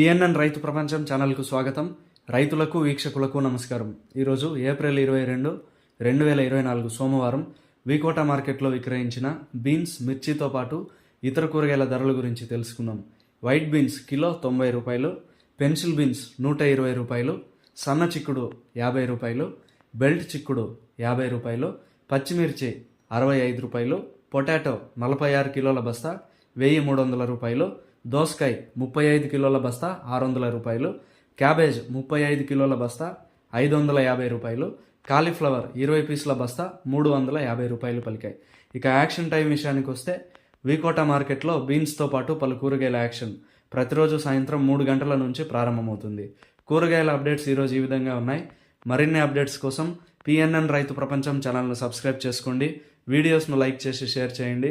PNN రైతు ప్రపంచం ఛానల్కు స్వాగతం. రైతులకు వీక్షకులకు నమస్కారం. ఈరోజు ఏప్రిల్ ఇరవై రెండు రెండు వేల ఇరవై నాలుగు సోమవారం వీకోట మార్కెట్లో విక్రయించిన బీన్స్ మిర్చితో పాటు ఇతర కూరగాయల ధరల గురించి తెలుసుకుందాం. వైట్ బీన్స్ కిలో తొంభై రూపాయలు పెన్సిల్ బీన్స్ నూట ఇరవై రూపాయలు సన్న చిక్కుడు యాభై రూపాయలు బెల్ట్ చిక్కుడు యాభై రూపాయలు పచ్చిమిర్చి అరవై ఐదు రూపాయలు పొటాటో నలభై ఆరు కిలోల బస్తా వెయ్యి మూడు వందల రూపాయలు దోసకాయ ముప్పై ఐదు కిలోల బస్తా ఆరు వందల రూపాయలు క్యాబేజ్ ముప్పై ఐదు కిలోల బస్తా ఐదు వందల యాభై రూపాయలు కాలీఫ్లవర్ ఇరవై పీసుల బస్తా మూడు వందల యాభై రూపాయలు పలికాయి. ఇక యాక్షన్ టైం విషయానికి వస్తే వీకోట మార్కెట్లో బీన్స్తో పాటు పలు కూరగాయల యాక్షన్ ప్రతిరోజు సాయంత్రం మూడు గంటల నుంచి ప్రారంభమవుతుంది. కూరగాయల అప్డేట్స్ ఈరోజు ఈ విధంగా ఉన్నాయి. మరిన్ని అప్డేట్స్ కోసం పిఎన్ఎన్ రైతు ప్రపంచం ఛానల్ను సబ్స్క్రైబ్ చేసుకోండి. వీడియోస్ను లైక్ చేసి షేర్ చేయండి.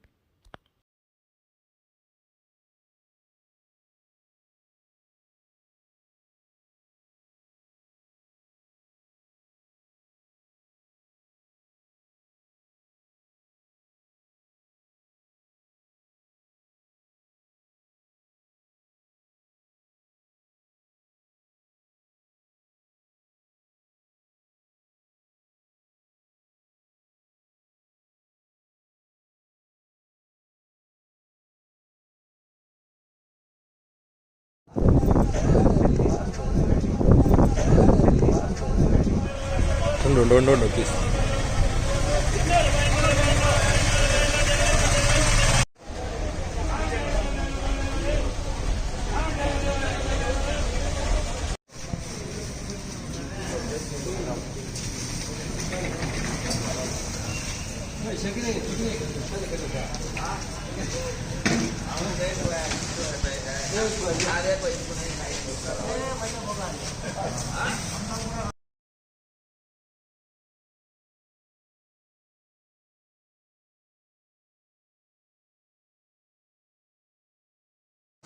ఉండు ఉండు ఉండు ఉండు ప్లీజ్ ఉండు ఉండు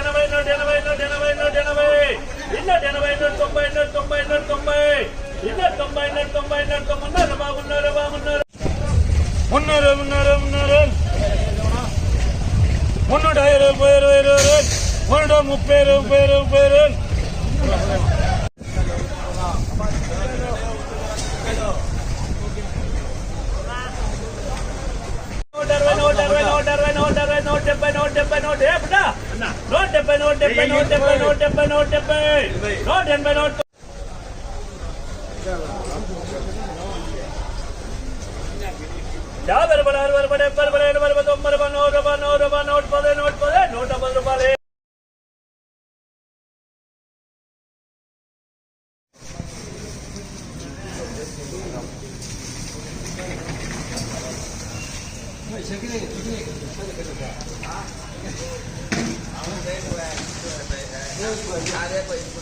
ఎనభై నూట ఎనభై నూట ఎనభై నూట ఎనభై ఇన్న ఎనభై నూట తొంభై నూట తొంభై నూట తొంభై ఇన్న తొంభై నూట తొంభై నూట తొమ్మిది బాగున్నారు బాగున్నారు మున్నూట ఇరవై ఇరవై ఇరవై ముప్పై ముప్పై ముప్పై డెబ్బై నూట డెబ్బై నూట డెబ్బై నూట డెబ్బై నూట డెబ్బై నూట ఎనభై నూట యాభై రూపాయలు అరవై రూపాయలు డెబ్బై రూపాయలు ఎనభై రూపాయలు తొంభై రూపాయలు నూట రూపాయలు నూట Ada apa itu?